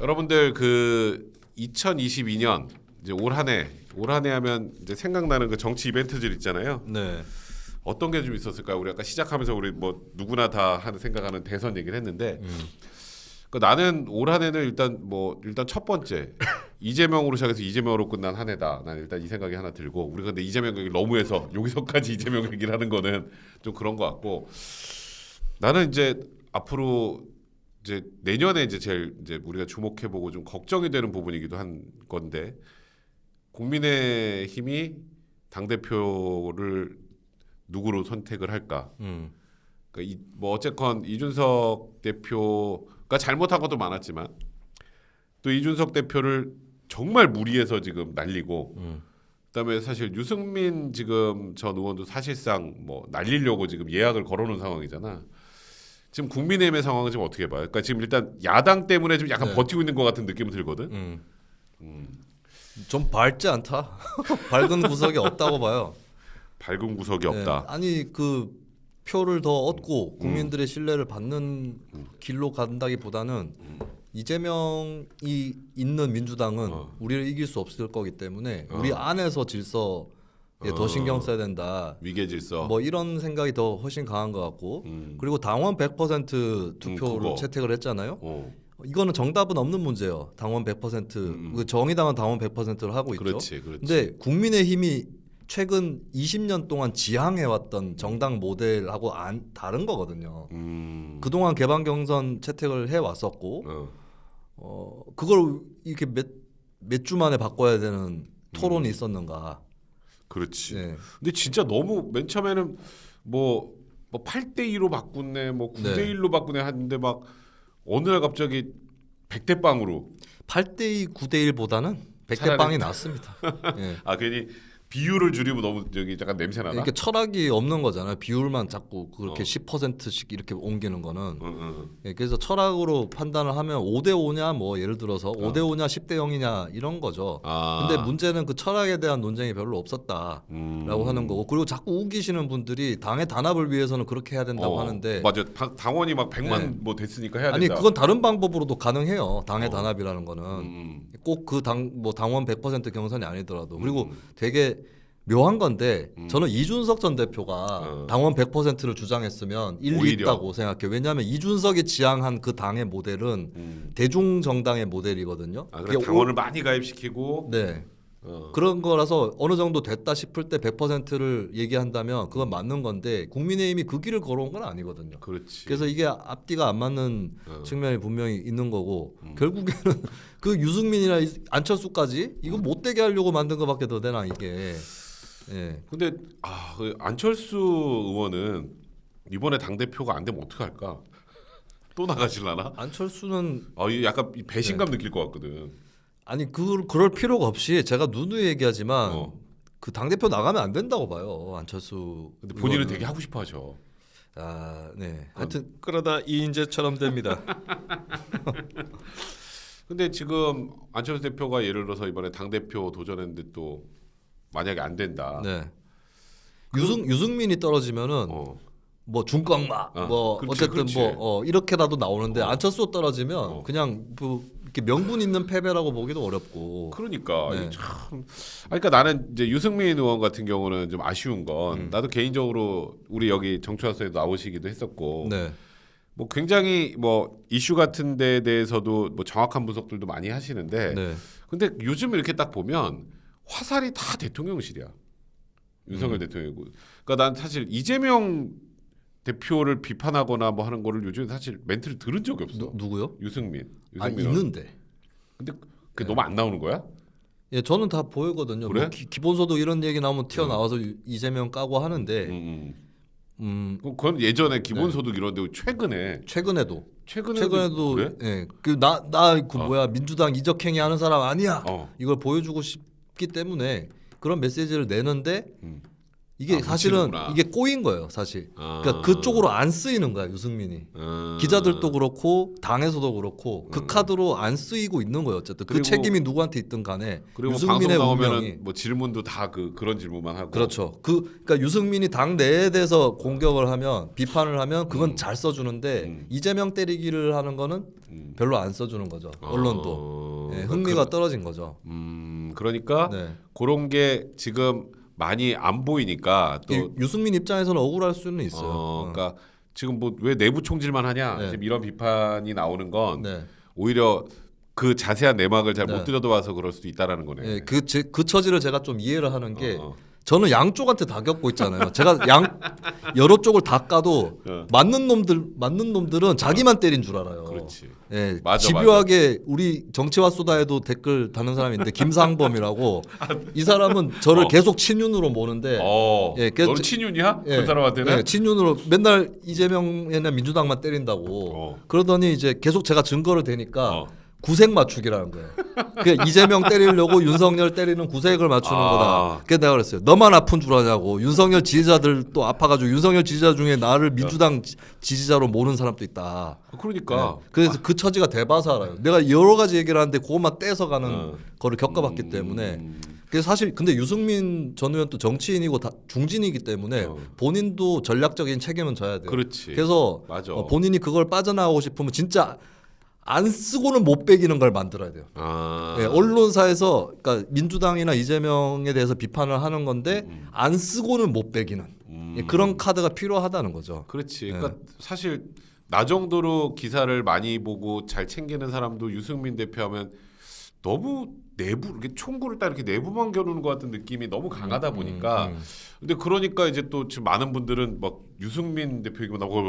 여러분들 그 2022년 이제 올 한해 올 한해 하면 이제 생각나는 그 정치 이벤트들 있잖아요. 네. 어떤 게 좀 있었을까요? 우리 아까 시작하면서 우리 뭐 누구나 다 하는 생각하는 대선 얘기를 했는데 음. 그 나는 올 한해는 일단 뭐 일단 첫 번째 이재명으로 시작해서 이재명으로 끝난 한 해다. 난 일단 이 생각이 하나 들고 우리가 근데 이재명 얘기 너무해서 여기서까지 이재명 얘기를 하는 거는 좀 그런 것 같고 나는 이제 앞으로 이제 내년에 이제 제일 이제 우리가 주목해보고 좀 걱정이 되는 부분이기도 한 건데 국민의 힘이 당 대표를 누구로 선택을 할까? 음. 그러니까 이, 뭐 어쨌건 이준석 대표가 잘못한 것도 많았지만 또 이준석 대표를 정말 무리해서 지금 날리고 음. 그다음에 사실 유승민 지금 전 의원도 사실상 뭐 날리려고 지금 예약을 걸어놓은 상황이잖아. 지금 국민의힘의 상황은 지금 어떻게 봐요? 그러니까 지금 일단 야당 때문에 좀 약간 네. 버티고 있는 것 같은 느낌이 들거든. 음. 좀 밝지 않다. 밝은 구석이 없다고 봐요. 밝은 구석이 네. 없다. 아니 그 표를 더 음. 얻고 국민들의 신뢰를 받는 길로 간다기보다는 이재명이 있는 민주당은 어. 우리를 이길 수 없을 거기 때문에 어. 우리 안에서 질서 에더 어. 신경 써야 된다. 위계 질서. 뭐 이런 생각이 더 훨씬 강한 것 같고 음. 그리고 당원 100% 투표를 그거. 채택을 했잖아요. 어. 이거는 정답은 없는 문제예요. 당원 100%. 음. 그 정의당은 당원 100%를 하고 있죠. 그렇지, 그렇지. 근데 국민의힘이 최근 20년 동안 지향해 왔던 정당 모델하고 안 다른 거거든요. 음. 그동안 개방 경선 채택을 해 왔었고 어. 어 그걸 이렇게 몇 몇 주 만에 바꿔야 되는 음. 토론이 있었는가? 그렇지. 네. 근데 진짜 너무 맨 처음에는 뭐, 뭐 8대 2로 바꾸네, 뭐 9대 네. 1로 바꾸네 하는데 막 어느 날 갑자기 100대 빵으로 8대 2 9대 1보다는 100대 차라리- 빵이 낫습니다. 예. 아 괜히 비율을 줄이면 너무 저기 약간 냄새 나나? 이렇게 철학이 없는 거잖아요. 비율만 자꾸 그렇게 어. 10%씩 이렇게 옮기는 거는. 응, 응. 예, 그래서 철학으로 판단을 하면 5대 5냐 뭐 예를 들어서 5대 5냐 10대 0이냐 이런 거죠. 아. 근데 문제는 그 철학에 대한 논쟁이 별로 없었다라고 음. 하는 거고 그리고 자꾸 우기시는 분들이 당의 단합을 위해서는 그렇게 해야 된다고 어, 하는데 맞아. 당- 당원이 막 100만 네. 뭐 됐으니까 해야 아니 된다. 그건 다른 방법으로도 가능해요. 당의 어. 단합이라는 거는 음. 꼭그 당 뭐 당원 100% 경선이 아니더라도 그리고 음. 되게 묘한 건데 음. 저는 이준석 전 대표가 어. 당원 100%를 주장했으면 일리 오히려. 있다고 생각해요. 왜냐하면 이준석이 지향한 그 당의 모델은 음. 대중 정당의 모델이거든요. 아, 그래 당원을 많이 가입시키고 오- 네. 어. 그런 거라서 어느 정도 됐다 싶을 때 100%를 얘기한다면 그건 맞는 건데 국민의힘이 그 길을 걸어온 건 아니거든요. 그렇지. 그래서 이게 앞뒤가 안 맞는 어. 측면이 분명히 있는 거고 음. 결국에는 그 유승민이나 이- 안철수까지 이거 못 되게 하려고 만든 것밖에 더 되나 이게. 예. 근데 아, 그 안철수 의원은 이번에 당 대표가 안 되면 어떡 할까? 또 나가실라나? 안철수는 아, 이 약간 이 네. 배신감 느낄 것 같거든. 아니 그 그럴 필요가 없이 제가 누누이 얘기하지만 어. 그 당 대표 나가면 안 된다고 봐요 안철수. 근데 본인은 의원은. 되게 하고 싶어 하죠. 아 네. 하여튼 그러다 이인재처럼 됩니다. 근데 지금 안철수 대표가 예를 들어서 이번에 당 대표 도전했는데 또 만약에 안 된다. 네. 유승 유승민이 떨어지면은 어. 뭐 중광마 어, 뭐 그렇지, 어쨌든 그렇지. 뭐 어, 이렇게라도 나오는데 어. 안철수 떨어지면 어. 그냥 뭐 이렇게 명분 있는 패배라고 보기도 어렵고. 그러니까 네. 참. 아, 그러니까 나는 이제 유승민 의원 같은 경우는 좀 아쉬운 건 음. 나도 개인적으로 우리 여기 정치화서에도 나오시기도 했었고 네. 뭐 굉장히 뭐 이슈 같은 데에 대해서도 뭐 정확한 분석들도 많이 하시는데 네. 근데 요즘 이렇게 딱 보면 화살이 다 대통령실이야. 윤석열 음. 대통령이고. 그러니까 난 사실 이재명 대표를 비판하거나 뭐 하는 거를 요즘 사실 멘트를 들은 적이 없어. 누, 누구요? 유승민. 아 유승민. 의원. 있는데. 근데 그게 네. 너무 안 나오는 거야? 예, 저는 다 보이거든요. 그래? 뭐 기, 기본소득 이런 얘기 나오면 튀어나와서 이재명 까고 하는데 음, 음. 음, 그- 그건 예전에 기본소득 이런데 최근에 최근에도 최근에 최근에도 그래? 예. 그 나 나그 어. 뭐야 민주당 이적행위 하는 사람 아니야. 어. 이걸 보여주고 싶 기 때문에 그런 메시지를 내는데 음. 이게 아, 사실은 묻히는구나. 이게 꼬인 거예요, 사실. 아. 그러니까 그쪽으로 안 쓰이는 거야 유승민이. 음. 기자들도 그렇고 당에서도 그렇고 그 음. 카드로 안 쓰이고 있는 거예요. 어쨌든 그 그리고- 책임이 누구한테 있든 간에 그리고 유승민의 방송 운명이 나오면은 뭐 질문도 다 그 그런 질문만 하고 그렇죠. 그 그러니까 유승민이 당 내에 대해서 공격을 하면 비판을 하면 그건 음. 잘 써주는데 음. 이재명 때리기를 하는 거는 음. 별로 안 써주는 거죠. 언론도 어, 예, 그러니까 흥미가 그- 떨어진 거죠. 음 그러니까 네. 그런 게 지금 많이 안 보이니까 또이 유승민 입장에서는 억울할 수는 있어요. 어, 어. 그러니까 지금 뭐 왜 내부 총질만 하냐 네. 지금 이런 비판이 나오는 건 네. 오히려 그 자세한 내막을 잘못 네. 들여다봐서 그럴 수도 있다라는 거네. 예, 그, 제, 그 처지를 제가 좀 이해를 하는 게 어, 어. 저는 양쪽한테 다 겪고 있잖아요. 제가 양 여러 쪽을 다 까도 어. 맞는 놈들 맞는 놈들은 자기만 때린 줄 알아요. 그렇지. 예, 맞아, 집요하게 우리 정치와 수다에도 댓글 다는 사람인데 김상범이라고 이 사람은 저를 어. 계속 친윤으로 모는데 어, 예, 너는 저- 친윤이야? 예, 그 사람한테는? 예, 친윤으로 맨날 이재명이나 민주당만 때린다고 어. 그러더니 이제 계속 제가 증거를 대니까 어. 구색 맞추기라는 거예요. 그 이재명 때리려고 윤석열 때리는 구색을 맞추는 아. 거다. 그게 내가 그랬어요. 너만 아픈 줄 아냐고. 윤석열 지지자들 또 아파가지고 윤석열 지지자 중에 나를 민주당 지- 지지자로 모는 사람도 있다. 그러니까 네. 그래서 그 처지가 대바사 알아요. 내가 여러 가지 얘기를 하는데 그것만 떼서 가는 어. 거를 겪어봤기 음, 때문에. 음. 그래서 사실 근데 유승민 전 의원도 정치인이고 다 중진이기 때문에 어. 본인도 전략적인 책임은 져야 돼요. 그렇지. 그래서 맞아. 어, 본인이 그걸 빠져나오고 싶으면 진짜 안 쓰고는 못 빼기는 걸 만들어야 돼요. 아. 예, 언론사에서 그러니까 민주당이나 이재명에 대해서 비판을 하는 건데 음. 안 쓰고는 못 빼기는 음. 예, 그런 카드가 필요하다는 거죠. 그렇지. 네. 그러니까 사실 나 정도로 기사를 많이 보고 잘 챙기는 사람도 유승민 대표하면 너무 내부 이렇게 총구를 딱 이렇게 내부만 겨누는 것 같은 느낌이 너무 강하다 보니까 음, 음. 근데 그러니까 이제 또 지금 많은 분들은 막 유승민 대표 얘기만 나고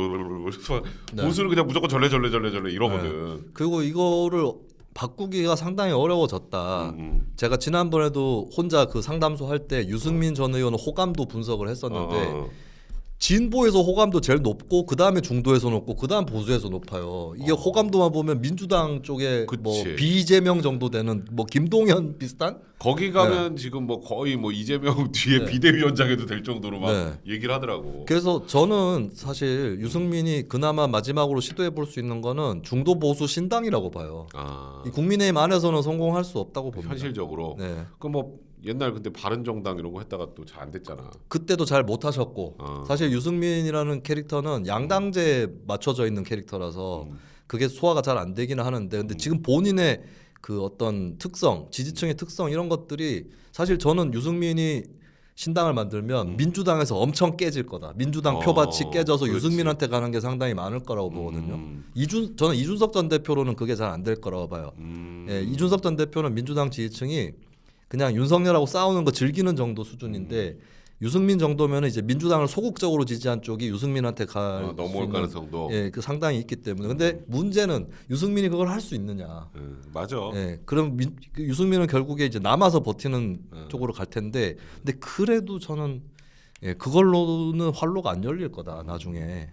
네. 보수를 그냥 무조건 전래 전래 전래 전래 이러거든. 그리고 이거를 바꾸기가 상당히 어려워졌다. 음, 음. 제가 지난번에도 혼자 그 상담소 할 때 유승민 전 의원 호감도 분석을 했었는데 어, 어, 어. 진보에서 호감도 제일 높고 그 다음에 중도에서 높고 그 다음 보수에서 높아요. 이게 어. 호감도만 보면 민주당 쪽에 뭐 그치. 비이재명 정도 되는 뭐 김동연 비슷한 거기 가면 지금 뭐 거의 뭐 이재명 뒤에 네. 비대위원장에도 될 정도로 막 네. 얘기를 하더라고. 그래서 저는 사실 유승민이 그나마 마지막으로 시도해 볼 수 있는 거는 중도 보수 신당이라고 봐요. 아, 이 국민의힘 안에서는 성공할 수 없다고 봅니다. 현실적으로. 네. 그뭐 옛날 근데 바른정당 이런 거 했다가 또 잘 안 됐잖아. 그때도 잘 못하셨고 어. 사실 유승민이라는 캐릭터는 양당제에 맞춰져 있는 캐릭터라서 음. 그게 소화가 잘 안 되기는 하는데 근데 지금 본인의 그 어떤 특성, 지지층의 특성 이런 것들이 사실 저는 유승민이 신당을 만들면 민주당에서 엄청 깨질 거다. 민주당 음. 어, 표밭이 깨져서 그렇지. 유승민한테 가는 게 상당히 많을 거라고 보거든요. 음, 이준 저는 이준석 전 대표로는 그게 잘 안 될 거라고 봐요. 음. 예, 이준석 전 대표는 민주당 지지층이 그냥 윤석열하고 싸우는 거 즐기는 정도 수준인데 유승민 정도면 이제 민주당을 소극적으로 지지한 쪽이 유승민한테 갈 어, 수 넘어올 가능성도. 예, 그 상당히 있기 때문에 근데 문제는 유승민이 그걸 할 수 있느냐. 음, 맞아. 예, 그럼 민, 그 유승민은 결국에 이제 남아서 버티는 음. 쪽으로 갈 텐데, 근데 그래도 저는 예, 그걸로는 활로가 안 열릴 거다 나중에. 예.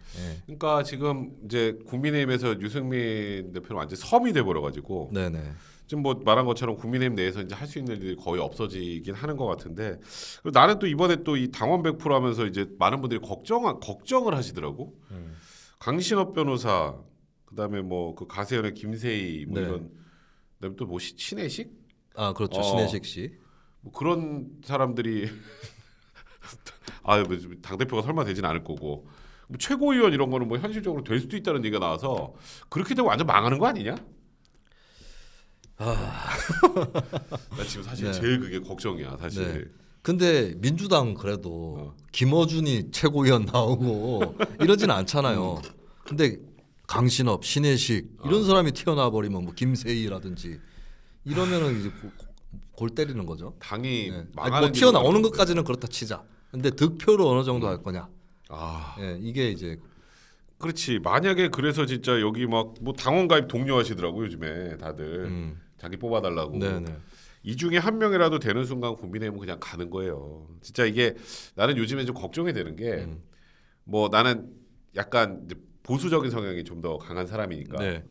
그러니까 지금 이제 국민의힘에서 유승민 대표는 완전 섬이 돼 버려 가지고 네네. 지금 뭐 말한 것처럼 국민의힘 내에서 이제 할 수 있는 일이 거의 없어지긴 하는 것 같은데 나는 또 이번에 또 이 당원 100% 하면서 이제 많은 분들이 걱정 걱정을 하시더라고. 음. 강신업 변호사 그다음에 뭐 그 가세연의 김세희 뭐 네. 이런 그다음에 또뭐 신혜식 아 그렇죠 어. 신혜식 씨. 뭐 그런 사람들이 아당 대표가 설마 되진 않을 거고 뭐 최고위원 이런 거는 뭐 현실적으로 될 수도 있다는 얘기가 나와서 그렇게 되면 완전 망하는 거 아니냐? 나 지금 사실 네. 제일 그게 걱정이야 사실. 네. 근데 민주당 그래도 어. 김어준이 최고위원 나오고 이러진 않잖아요. 음. 근데 강신업, 신혜식 어. 이런 사람이 튀어나와 버리면 뭐 김세희라든지 이러면은 이제 고- 골 때리는 거죠. 당이 네. 아니, 뭐 튀어나오는 것까지는 그렇다 치자. 근데 득표를 어느 정도 할 거냐. 아 예, 이게 이제 그렇지 만약에 그래서 진짜 여기 막 뭐 당원 가입 독려하시더라고 요즘에 다들 음, 자기 뽑아달라고. 네네. 이 중에 한 명이라도 되는 순간 국민의힘은 그냥 가는 거예요. 진짜 이게 나는 요즘에 좀 걱정이 되는 게뭐 음. 나는 약간 보수적인 성향이 좀 더 강한 사람이니까. 네.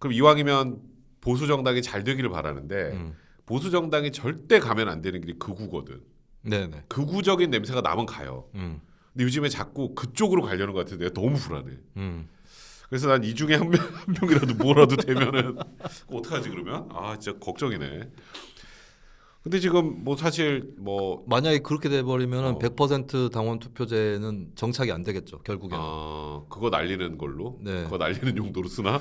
그럼 이왕이면 보수 정당이 잘 되기를 바라는데 음. 보수 정당이 절대 가면 안 되는 길이 극우거든. 네네. 극우적인 냄새가 나면 가요. 음. 근데 요즘에 자꾸 그쪽으로 가려는 것 같아서 내가 너무 불안해. 음. 그래서 난 이 중에 한, 명, 한 명이라도 뭐라도 되면은 어떡하지 그러면? 아 진짜 걱정이네. 근데 지금 뭐 사실 뭐 만약에 그렇게 돼 버리면은 어. 100% 당원 투표제는 정착이 안 되겠죠. 결국에는. 아, 그거 날리는 걸로 네. 그거 날리는 용도로 쓰나?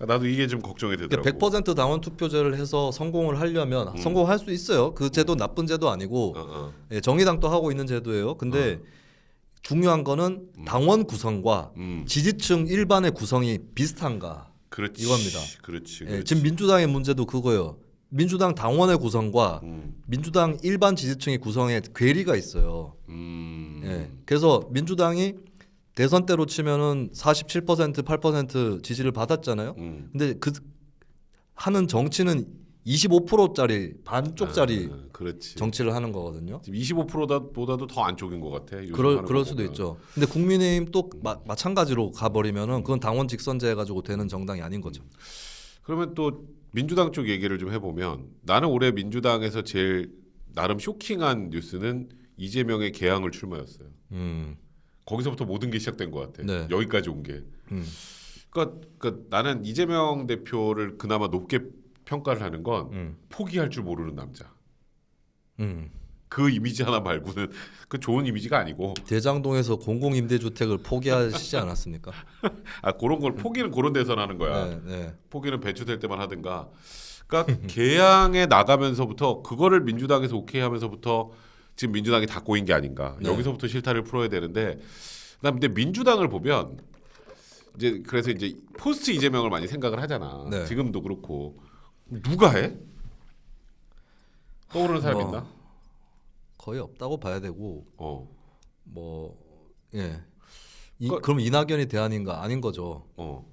나도 이게 좀 걱정이 되더라고. 그러니까 100% 당원 투표제를 해서 성공을 하려면 음. 성공할 수 있어요. 그 제도 나쁜 제도 아니고 어, 어. 예, 정의당도 하고 있는 제도예요. 근데 중요한 거는 당원 구성과 음, 지지층 일반의 구성이 비슷한가. 그렇지. 이겁니다. 그렇지. 예, 그렇지. 지금 민주당의 문제도 그거예요. 민주당 당원의 구성과 음, 민주당 일반 지지층의 구성에 괴리가 있어요. 음, 예. 그래서 민주당이 대선 때로 치면은 47% 8% 지지를 받았잖아요. 음. 근데 그 하는 정치는 25%짜리 반쪽짜리 아, 그렇지. 정치를 하는 거거든요. 지금 25%보다도 더 안쪽인 것 같아. 요즘 그럴 하는 그럴 거 수도 보면. 있죠. 근데 국민의힘 또 마, 마찬가지로 가버리면은 그건 당원 직선제 해가지고 되는 정당이 아닌 거죠. 그러면 또 민주당 쪽 얘기를 좀 해보면 나는 올해 민주당에서 제일 나름 쇼킹한 뉴스는 이재명의 개항을 출마였어요. 음, 거기서부터 모든 게 시작된 것 같아. 네. 여기까지 온 게. 음, 그러니까, 그러니까 나는 이재명 대표를 그나마 높게 평가를 하는 건 음, 포기할 줄 모르는 남자. 음. 그 이미지 하나 말고는 그 좋은 이미지가 아니고 대장동에서 공공 임대주택을 포기하시지 않았습니까? 아 그런 걸 포기는 그런 데서 하는 거야. 네, 네. 포기는 배출될 때만 하든가. 그러니까 개항에 나가면서부터 그거를 민주당에서 오케이 하면서부터 지금 민주당이 다 꼬인 게 아닌가. 네. 여기서부터 실타를 풀어야 되는데 그다음 근데 민주당을 보면 이제 그래서 이제 포스트 이재명을 많이 생각을 하잖아. 네. 지금도 그렇고 누가 해? 떠오르는 사람 뭐. 있나? 거의 없다고 봐야 되고 어. 뭐 예. 이, 그- 그럼 이낙연이 대안인가 아닌 거죠. 어.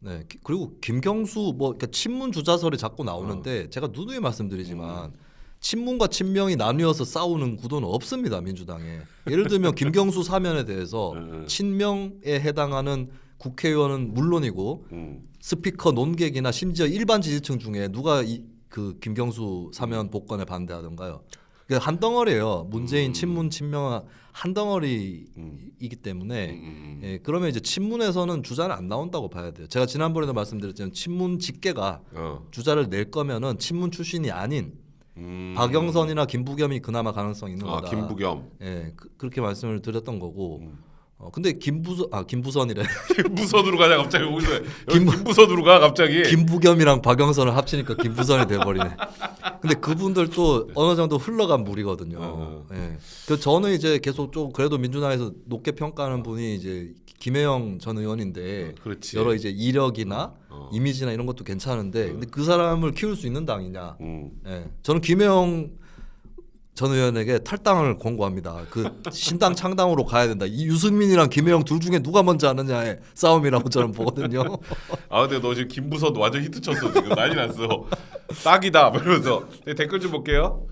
네. 기- 그리고 김경수 뭐 그러니까 친문 주자설이 자꾸 나오는데 어. 제가 누누이 음. 말씀드리지만 친문과 친명이 나뉘어서 싸우는 구도는 없습니다 민주당에. 예를 들면 김경수 사면에 대해서 음. 친명에 해당하는 국회의원은 물론이고 음. 스피커 논객이나 심지어 일반 지지층 중에 누가 이, 그 김경수 사면 복권에 반대하던가요? 그한 덩어리예요. 문재인 음. 친문 친명 한 덩어리이기 음. 때문에 음. 예, 그러면 이제 친문에서는 주자는 안 나온다고 봐야 돼요. 제가 지난번에도 말씀드렸지만 친문 직계가 어. 주자를 낼 거면은 친문 출신이 아닌 음. 박영선이나 김부겸이 그나마 가능성 이 있는 아 거다. 김부겸. 예, 그, 렇게 말씀을 드렸던 거고. 음. 어, 근데 김부선 아 김부선이래. 김부선으로 가자 갑자기 여기서 여기 김부- 김부선으로 가 갑자기. 김부겸이랑 박영선을 합치니까 김부선이 돼버리네. 근데 그분들 또 어느 정도 흘러간 물이거든요. 어. 예. 그 저는 이제 계속 좀 그래도 민주당에서 높게 평가하는 분이 이제 김혜영 전 의원인데 그렇지. 여러 이제 이력이나 어. 이미지나 이런 것도 괜찮은데 근데 그 사람을 키울 수 있는 당이냐? 음. 예. 저는 김혜영 전 의원에게 탈당을 권고합니다. 그 신당 창당으로 가야 된다. 이 유승민이랑 김혜영 둘 중에 누가 먼저 하느냐의 싸움이라고 저는 보거든요. 아 근데 너 지금 김부선 완전 히트 쳤어 지금 난리 났어. 딱이다 이러면서 네, 댓글 좀 볼게요.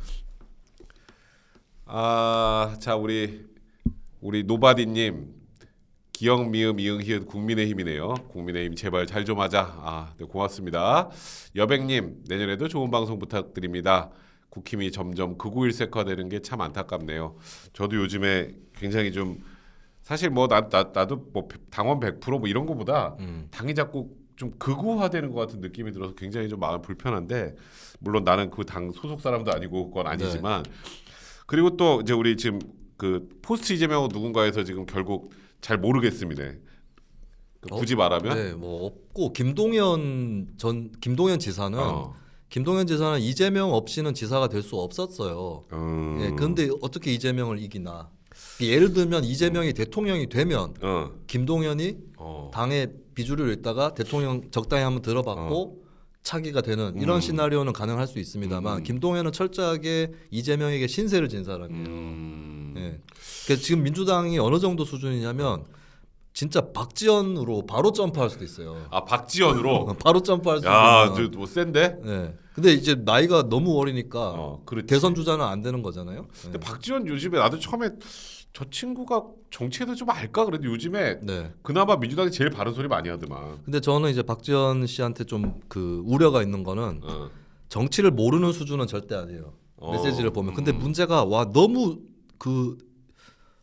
아자 우리 우리 노바디님 기영 미음 이응 히읗 국민의힘이네요. 국민의힘 제발 잘 좀 하자. 아 네, 고맙습니다. 여백님 내년에도 좋은 방송 부탁드립니다. 국힘이 점점 극우 일색화되는 게 참 안타깝네요. 저도 요즘에 굉장히 좀 사실 뭐 나 나 나도 뭐 당원 100%뭐 이런 거보다 음. 당이 자꾸 좀 극우화되는 것 같은 느낌이 들어서 굉장히 좀 마음 불편한데 물론 나는 그 당 소속 사람도 아니고 그건 아니지만 그리고 또 이제 우리 지금 그 포스트 이재명 누군가에서 지금 결국 잘 모르겠습니다. 그 굳이 말하면 네, 뭐 없고 김동연 전 김동연 지사는 어. 김동연 지사는 이재명 없이는 지사가 될 수 없었어요. 음. 예, 그런데 어떻게 이재명을 이기나? 예를 들면 이재명이 대통령이 되면 어. 김동연이 어. 당의 비주류를 있다가 대통령 적당히 한번 들어봤고 차기가 되는 이런 음. 시나리오는 가능할 수 있습니다만 음. 김동연은 철저하게 이재명에게 신세를 진 사람이에요. 음. 예. 그러니까 지금 민주당이 어느 정도 수준이냐면 진짜 박지원으로 바로 점프할 수도 있어요. 아 박지원으로 바로 점프할 수 야, 있는. 저뭐 센데? 네. 근데 이제 나이가 너무 어리니까 어, 그렇지. 대선 주자는 안 되는 거잖아요. 근데 네. 박지원 요즘에 나도 처음에 저 친구가 정치에도 좀 알까 그래도 요즘에 네. 그나마 민주당이 제일 바른 소리 많이 하더만. 근데 저는 이제 박지원 씨한테 좀 그 우려가 있는 거는 어. 정치를 모르는 수준은 절대 아니에요. 어. 메시지를 보면 근데 음. 문제가 와 너무 그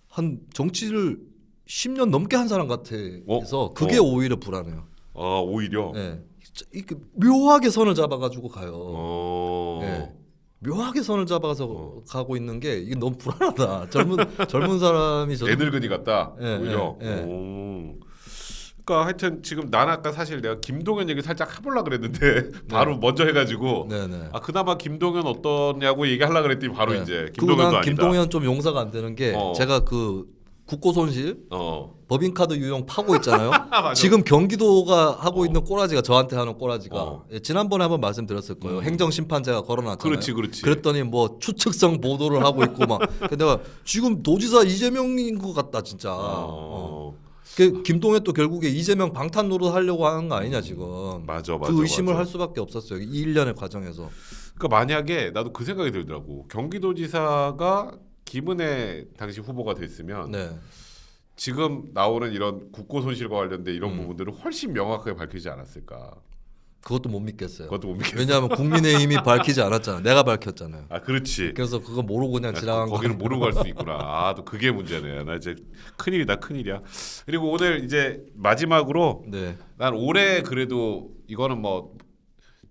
한 정치를 10년 넘게 한 사람 같아서 그게 어. 오히려 불안해요. 아 오히려. 예. 진짜 이렇게 묘하게 선을 잡아가지고 가요. 어. 예. 묘하게 선을 잡아서 어. 가고 있는 게 이게 너무 불안하다. 젊은 젊은 사람이 저 애늙은이 같다. 예, 오히려. 예, 예. 오. 그러니까 하여튼 지금 난 아까 사실 내가 김동연 얘기 살짝 해보려 그랬는데 바로 먼저 해가지고 네 네. 아 그나마 김동연 어떠냐고 얘기하려 그랬더니 바로 네. 이제 난 아니다. 김동연 좀 용서가 안 되는 게 어. 제가 그 국고 손실 어. 법인카드 유용 파고 있잖아요. 지금 경기도가 하고 어. 있는 꼬라지가 저한테 하는 꼬라지가 어. 예, 지난번에 한번 말씀드렸을 거예요. 음. 행정심판제가 걸어놨잖아요. 그렇지 그렇지. 그랬더니 뭐 추측성 보도를 하고 있고 막. 근데 내가 지금 도지사 이재명인 것 같다 진짜. 어. 어. 그 김동연 또 결국에 이재명 방탄 노릇 하려고 하는 거 아니냐 지금. 맞아 맞아. 그 의심을 맞아. 할 수밖에 없었어요. 이 일련의 과정에서. 그러니까 만약에 나도 그 생각이 들더라고. 경기도지사가 김은혜 당시 후보가 됐으면 네. 지금 나오는 이런 국고 손실과 관련된 이런 음. 부분들을 훨씬 명확하게 밝히지 않았을까. 그것도 못 믿겠어요. 그것도 못 믿겠. 왜냐하면 국민의힘이 밝히지 않았잖아. 내가 밝혔잖아요. 아 그렇지. 그래서 그거 모르고 그냥 아, 지나간 거. 거기를 모르고 갈 수 있구나. 아, 또 그게 문제네. 나 이제 큰일이다, 큰일이야. 그리고 오늘 이제 마지막으로 네. 난 올해 그래도 이거는 뭐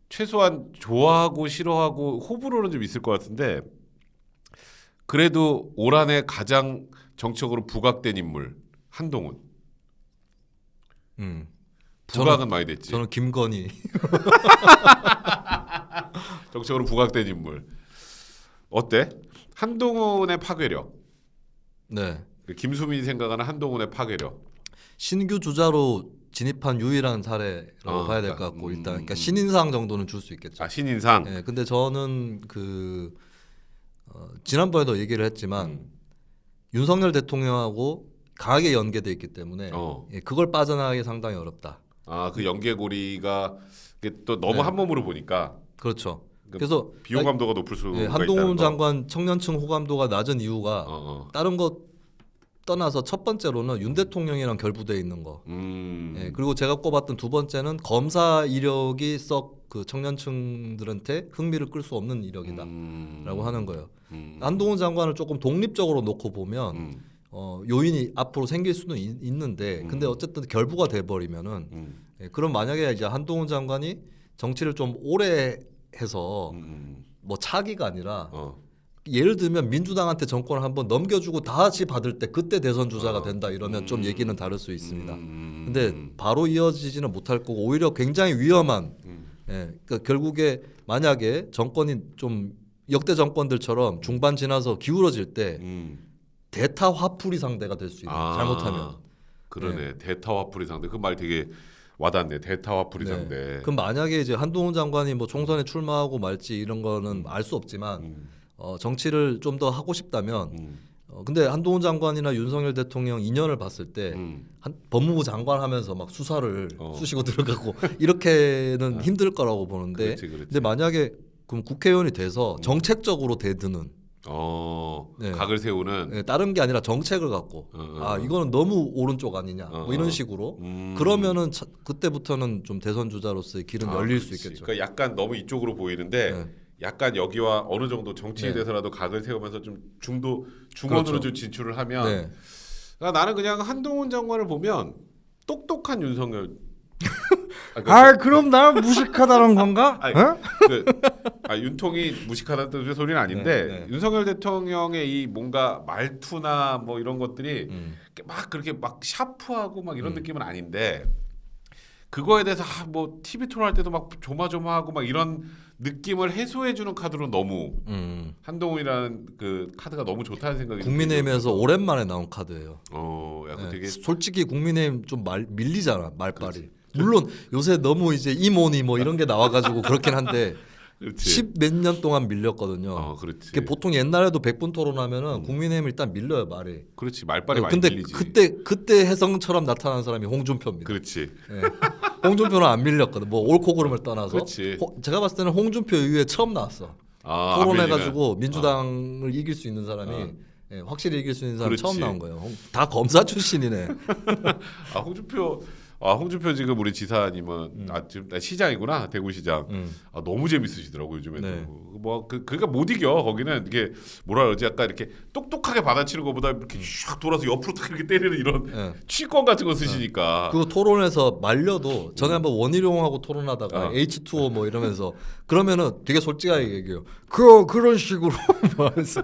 최소한 좋아하고 싫어하고 호불호는 좀 있을 것 같은데 그래도 올 한해 가장 정치적으로 부각된 인물 한동훈. 음. 부각은 많이 됐지. 저는 김건희. 정치적으로 부각된 인물. 어때? 한동훈의 파괴력. 네. 그 김수민이 생각하는 한동훈의 파괴력. 신규 주자로 진입한 유일한 사례라고 어, 봐야 될것 그러니까, 같고 음, 일단 그러니까 음. 신인상 정도는 줄 수 있겠죠. 아 신인상. 예, 근데 저는 그 어, 지난번에도 얘기를 했지만 음. 윤석열 대통령하고 강하게 연계돼 있기 때문에 어. 예, 그걸 빠져나가기 상당히 어렵다. 아 그 연계고리가 또 너무 네. 한 몸으로 보니까 그렇죠. 그 그래서 비용 감도가 높을 수가 예, 한동훈 거. 장관 청년층 호감도가 낮은 이유가 어, 어. 다른 것 떠나서 첫 번째로는 윤 대통령이랑 결부돼 있는 거. 음. 예, 그리고 제가 꼽았던 두 번째는 검사 이력이 썩 그 청년층들한테 흥미를 끌 수 없는 이력이다라고 음. 하는 거예요. 음. 한동훈 장관을 조금 독립적으로 놓고 보면 음. 어, 요인이 앞으로 생길 수는 있, 있는데 음. 근데 어쨌든 결부가 돼 버리면은 음. 예, 그럼 만약에 이제 한동훈 장관이 정치를 좀 오래 해서 음. 뭐 차기가 아니라 어. 예를 들면 민주당한테 정권을 한번 넘겨주고 다시 받을 때 그때 대선 주자가 어. 된다 이러면 좀 음. 얘기는 다를 수 있습니다. 음. 근데 바로 이어지지는 못할 거고 오히려 굉장히 위험한 음. 예, 그러니까 결국에 만약에 정권이 좀 역대 정권들처럼 중반 지나서 기울어질 때 음. 대타 화풀이 상대가 될 수 있는 아. 잘못하면 그러네. 대타 화풀이 상대. 그 말 되게 와닿네. 대타 화풀이 네. 상대. 그럼 만약에 이제 한동훈 장관이 뭐 총선에 출마하고 말지 이런 거는 알 수 없지만 음. 어, 정치를 좀 더 하고 싶다면 음. 어, 근데 한동훈 장관이나 윤석열 대통령 인연을 봤을 때 음. 한, 법무부 장관 하면서 막 수사를 어. 쑤시고 들어가고 이렇게는 힘들 거라고 보는데 그렇지, 그렇지. 근데 만약에 그럼 국회의원이 돼서 정책적으로 대드는 어. 네. 각을 세우는. 예, 다른 게 아니라 정책을 갖고 어, 어, 아 어. 이거는 너무 오른쪽 아니냐 어, 뭐 이런 어. 식으로 음. 그러면은 차, 그때부터는 좀 대선 주자로서의 길은 아, 열릴 그렇지. 수 있겠죠. 그러니까 약간 너무 이쪽으로 보이는데 네. 약간 여기와 어느 정도 정치에 네. 대해서라도 각을 세우면서 좀 중도 중원으로 그렇죠. 좀 진출을 하면 네. 그러니까 나는 그냥 한동훈 장관을 보면 똑똑한 윤석열. 아, 그러니까 아 그럼 나 무식하다는 건가? 아니, 어? 그, 아, 윤통이 무식하다는 소리는 아닌데 네, 네. 윤석열 대통령의 이 뭔가 말투나 뭐 이런 것들이 음. 막 그렇게 막 샤프하고 막 이런 음. 느낌은 아닌데 그거에 대해서 아, 뭐 TV 토론 할 때도 막 조마조마하고 막 이런 느낌을 해소해주는 카드로 너무 음. 한동훈이라는 그 카드가 너무 좋다는 생각이 국민의힘에서. 오랜만에 나온 카드예요. 어 약간 네. 되게 솔직히 국민의힘 좀 말, 밀리잖아 말빨이. 물론 요새 너무 이제 이모니 뭐 이런 게 나와가지고 그렇긴 한데 그렇지 십몇 년 동안 밀렸거든요. 어 그렇지 보통 옛날에도 백분 토론하면은 국민의힘 일단 밀려요 말이. 그렇지 말빨이 어, 많이 근데 밀리지 그때 그때 해성처럼 나타난 사람이 홍준표입니다. 그렇지 예. 홍준표는 안 밀렸거든. 뭐 옳고 그름을 떠나서. 호- 제가 봤을 때는 홍준표 이후에 처음 나왔어. 아, 안 토론해가지고. 민주당을 이길 수 있는 사람이 어. 예, 확실히 이길 수 있는 사람이 그렇지. 처음 나온 거예요. 홍- 다 검사 출신이네. 아 홍준표 아 홍준표 지금 우리 지사님은 음. 아 지금 나 시장이구나 대구시장. 음. 아, 너무 재밌으시더라고 요즘에도. 네. 뭐 그 그러니까 못 이겨 거기는 이게 뭐라 그러지 약간 이렇게 똑똑하게 받아치는 것보다 이렇게 슉 돌아서 옆으로 탁 이렇게 때리는 이런 예. 취권 같은 거 쓰시니까. 그거 토론에서 말려도 전에 한번 원희룡하고 토론하다가 어. H2O 뭐 이러면서 그러면은 되게 솔직하게 얘기해요. 그 그런 식으로 말해서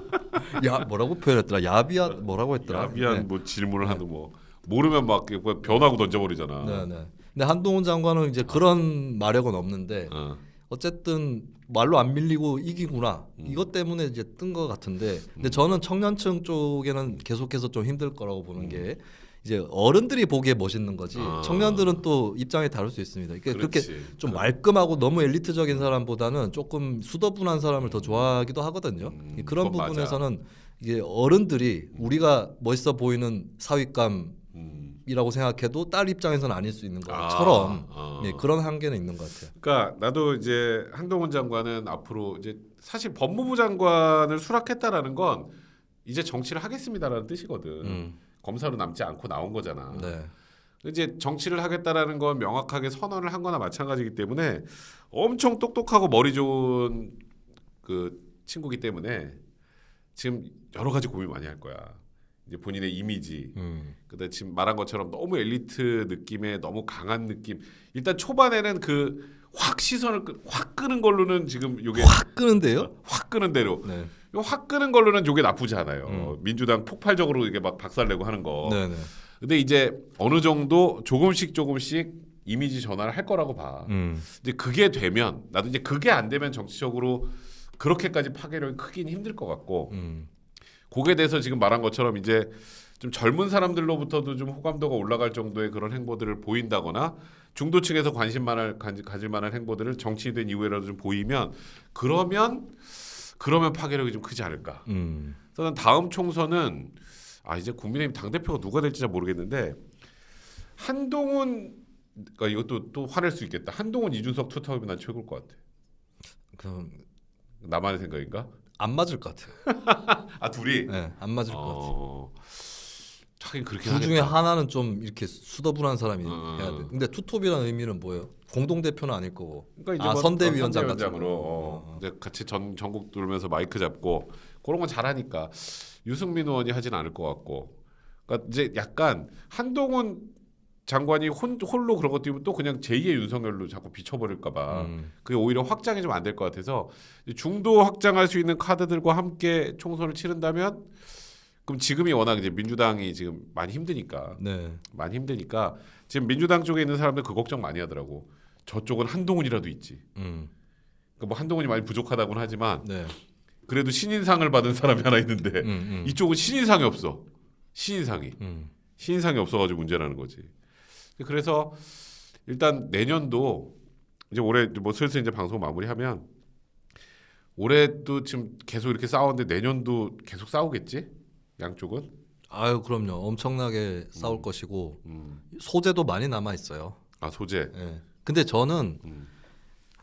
야 뭐라고 표현했더라. 야비야 뭐라고 했더라. 야비한 네. 뭐 질문을 하는 뭐 모르면 막 변하고 던져버리잖아. 네, 네. 근데 한동훈 장관은 이제 그런 마력은 없는데 어. 어쨌든 말로 안 밀리고 이기구나 음. 이것 때문에 이제 뜬 것 같은데 근데 저는 청년층 쪽에는 계속해서 좀 힘들 거라고 보는 게 이제 어른들이 보기에 멋있는 거지 음. 아. 청년들은 또 입장이 다를 수 있습니다. 그러니까 그렇게 그렇지. 좀 말끔하고 너무 엘리트적인 사람보다는 조금 수더분한 사람을 더 좋아하기도 하거든요. 음, 그런. 부분에서는 이게 어른들이 우리가 멋있어 보이는 사윗감 이라고 음. 생각해도 딸 입장에서는 아닐 수 있는 아, 것처럼 어. 네, 그런 한계는 있는 것 같아요. 그러니까 나도 이제 한동훈 장관은 앞으로 이제 사실 법무부 장관을 수락했다라는 건 이제 정치를 하겠습니다라는 뜻이거든. 음. 검사로 남지 않고 나온 거잖아. 네. 이제 정치를 하겠다라는 건 명확하게 선언을 한 거나 마찬가지이기 때문에 엄청 똑똑하고 머리 좋은 그 친구기 때문에 지금 여러 가지 고민 많이 할 거야. 이제 본인의 이미지, 음. 그다음 지금 말한 것처럼 너무 엘리트 느낌의 너무 강한 느낌. 일단 초반에는 그 확 시선을 끄, 확 끄는 걸로는 지금 요게 확 끄는데요? 확 끄는 대로 네. 요확 끄는 걸로는 요게 나쁘지 않아요. 음. 민주당 폭발적으로 이게 막 박살내고 하는 거. 네, 네. 근데 이제 어느 정도 조금씩 조금씩 이미지 전환을 할 거라고 봐. 음. 이제 그게 되면 나도 이제 그게 안 되면 정치적으로 그렇게까지 파괴력이 크긴 힘들 것 같고 음. 그에 대해서 지금 말한 것처럼 이제 좀 젊은 사람들로부터도 좀 호감도가 올라갈 정도의 그런 행보들을 보인다거나 중도층에서 관심만을 가질 만한 행보들을 정치인 된 이후에라도 좀 보이면 그러면 그러면 파괴력이 좀 크지 않을까. 음. 저는 다음 총선은 아 이제 국민의힘 당 대표가 누가 될지 잘 모르겠는데 한동훈 그러니까 이것도 또 화낼 수 있겠다. 한동훈 이준석 투탑이 난 최고일 것 같아. 그럼 나만의 생각인가? 안 맞을 것 같아요. 아 둘이. 네, 안 맞을 것 같아요. 어... 하긴 그렇게 그 중에 하나는 좀 이렇게 수더분한 사람이 음. 해야 돼. 근데 투톱이라는 의미는 뭐예요? 공동 대표는 아닐 거고. 그러니까 아, 뭐 선대위원장 같은 거. 어, 어. 이제 같이 전 전국 돌면서 마이크 잡고 그런 건 잘하니까 유승민 의원이 하진 않을 것 같고 그러니까 이제 약간 한동훈 장관이 혼, 홀로 그런 것 때문에 또 그냥 제2의 윤석열로 자꾸 비춰버릴까봐 음. 그게 오히려 확장이 좀 안 될 것 같아서 중도 확장할 수 있는 카드들과 함께 총선을 치른다면 그럼 지금이 워낙 이제 민주당이 지금 많이 힘드니까 네. 많이 힘드니까 지금 민주당 쪽에 있는 사람들 그 걱정 많이 하더라고. 저쪽은 한동훈이라도 있지. 음. 그러니까 뭐 한동훈이 많이 부족하다고는 하지만 네. 그래도 신인상을 받은 사람이 하나 있는데 음, 음. 이쪽은 신인상이 없어. 신인상이 음. 신인상이 없어가지고 문제라는 거지. 그래서 일단 내년도 이제 올해 뭐 슬슬 이제 방송 마무리하면 올해도 지금 계속 이렇게 싸웠는데 내년도 계속 싸우겠지 양쪽은. 아유 그럼요. 엄청나게 싸울 것이고 음. 소재도 많이 남아 있어요. 아 소재. 예. 근데 저는 음.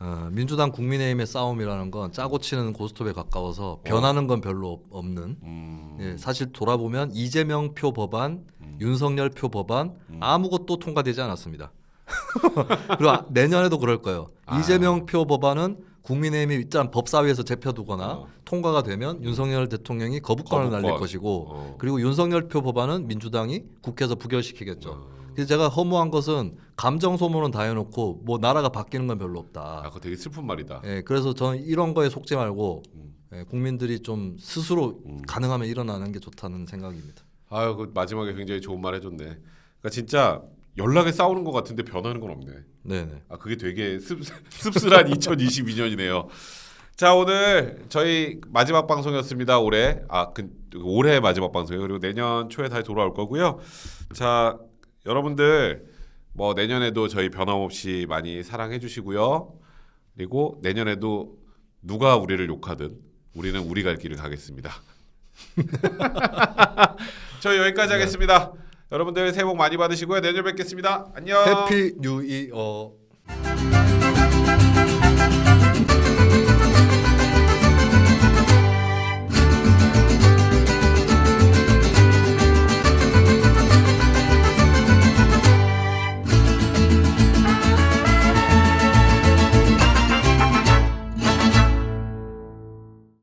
어, 민주당 국민의힘의 싸움이라는 건 짜고 치는 고스톱에 가까워서 변하는 건 별로 없- 없는. 음. 예, 사실 돌아보면 이재명 표 법안, 음. 윤석열 표 법안 음. 아무것도 통과되지 않았습니다. 그리고 아- 내년에도 그럴 거예요. 아. 이재명 표 법안은 국민의힘이 일단 법사위에서 제표두거나 어. 통과가 되면 윤석열 대통령이 거부권을 거부권. 날릴 것이고 어. 그리고 윤석열 표 법안은 민주당이 국회에서 부결시키겠죠. 어. 그래서 제가 허무한 것은 감정 소모는 다 해놓고 뭐 나라가 바뀌는 건 별로 아, 없다. 그거 되게 슬픈 말이다. 예, 그래서 저는 이런 거에 속지 말고 음. 예, 국민들이 좀 스스로 음. 가능하면 일어나는 게 좋다는 생각입니다. 아유, 그 마지막에 굉장히 좋은 말 해줬네. 그러니까 진짜 연락에 싸우는 것 같은데 변하는 건 없네. 네네. 아, 그게 되게 씁, 씁쓸한 2022년이네요. 자, 오늘 저희 마지막 방송이었습니다. 올해 아, 그, 올해 마지막 방송이에요. 그리고 내년 초에 다시 돌아올 거고요. 자, 여러분들 뭐 내년에도 저희 변함없이 많이 사랑해 주시고요. 그리고 내년에도 누가 우리를 욕하든 우리는 우리 갈 길을 가겠습니다. 저희 여기까지 하겠습니다. 여러분들 새해 복 많이 받으시고요. 내년 뵙겠습니다. 안녕. 해피 뉴 이어.